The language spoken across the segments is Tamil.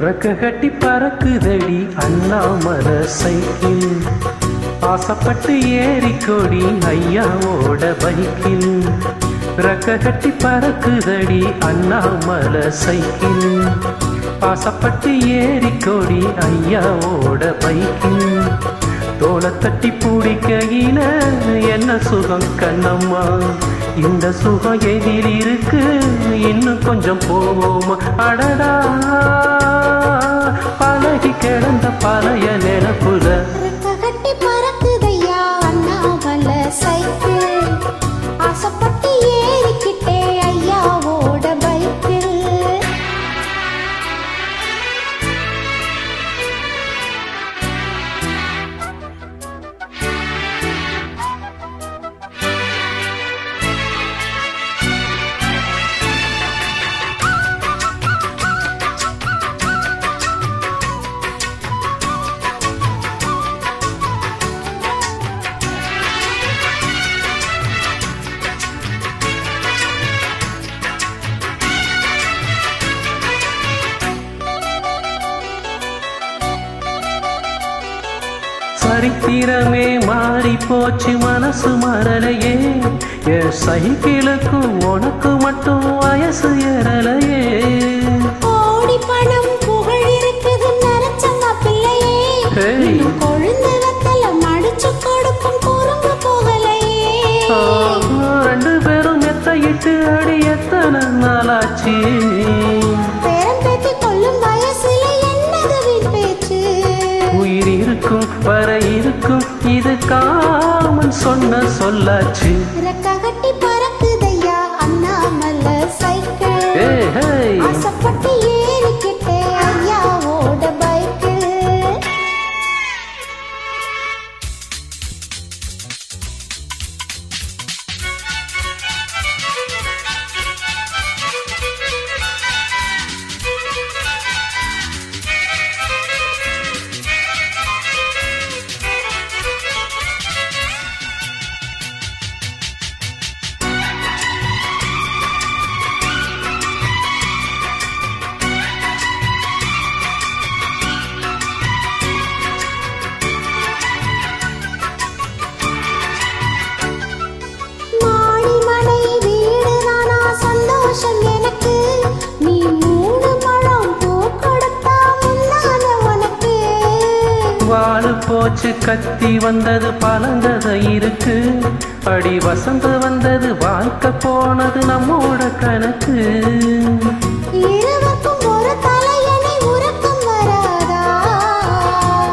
ரெக்க கட்டி பறக்குதடி அண்ணாமல சைக்கிள் ஆசைப்பட்டு கொடி ஐயாவோட பைக்கில் ரெக்க கட்டி பறக்குதடி அண்ணாமல சைக்கிள் ஆசைப்பட்டு கொடி ஐயாவோட பைக்கில் தோலை தட்டி பிடிக்கையில என்ன சுகம் கண்ணம்மா? இந்த சுகம் எதிரிருக்கு இருக்கு இன்னும் கொஞ்சம் போவோமா? அடடா. பழகி கிடந்த பழைய நினப்புல சரித்திரமே மாறி போச்சு மனசு மறலையே. என் சைக்கிளுக்கும் உனக்கு மட்டும் வயசு ஏறலையே. உயிர் இருக்கும் வர இருக்கும். இது காமன் சொன்ன சொல்லாச்சு. போச்சு கத்தி வந்தது பழங்கதை இருக்கு. அடி வசந்து வந்தது வாழ்க்கை போனது நம்மோட கணக்கு.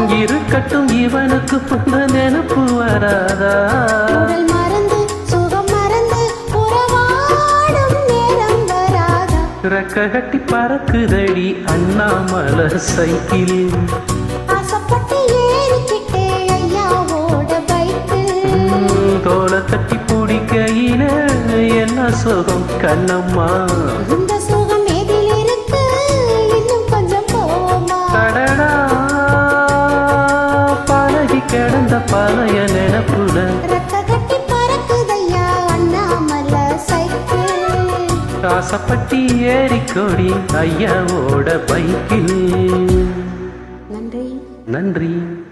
இருக்கட்டும் இவனுக்கு புந்த நினப்பு வராதா? ரெக்க கட்டி பறக்குதடி அண்ணாமல சைக்கிள். சுகம் கண்ணம்மா. இந்த சுகம் எதில் இருக்கு? இன்னும் கொஞ்சம் போமா அடடா பழகி கிடந்த பழைய நினப்புல. ரெக்க கட்டி பறக்குதையா அண்ணாமல சைக்கிள்? ஆசைப்பட்டி ஏறிக்கொடி ஐயாவோட பைக்கில். நன்றி. நன்றி.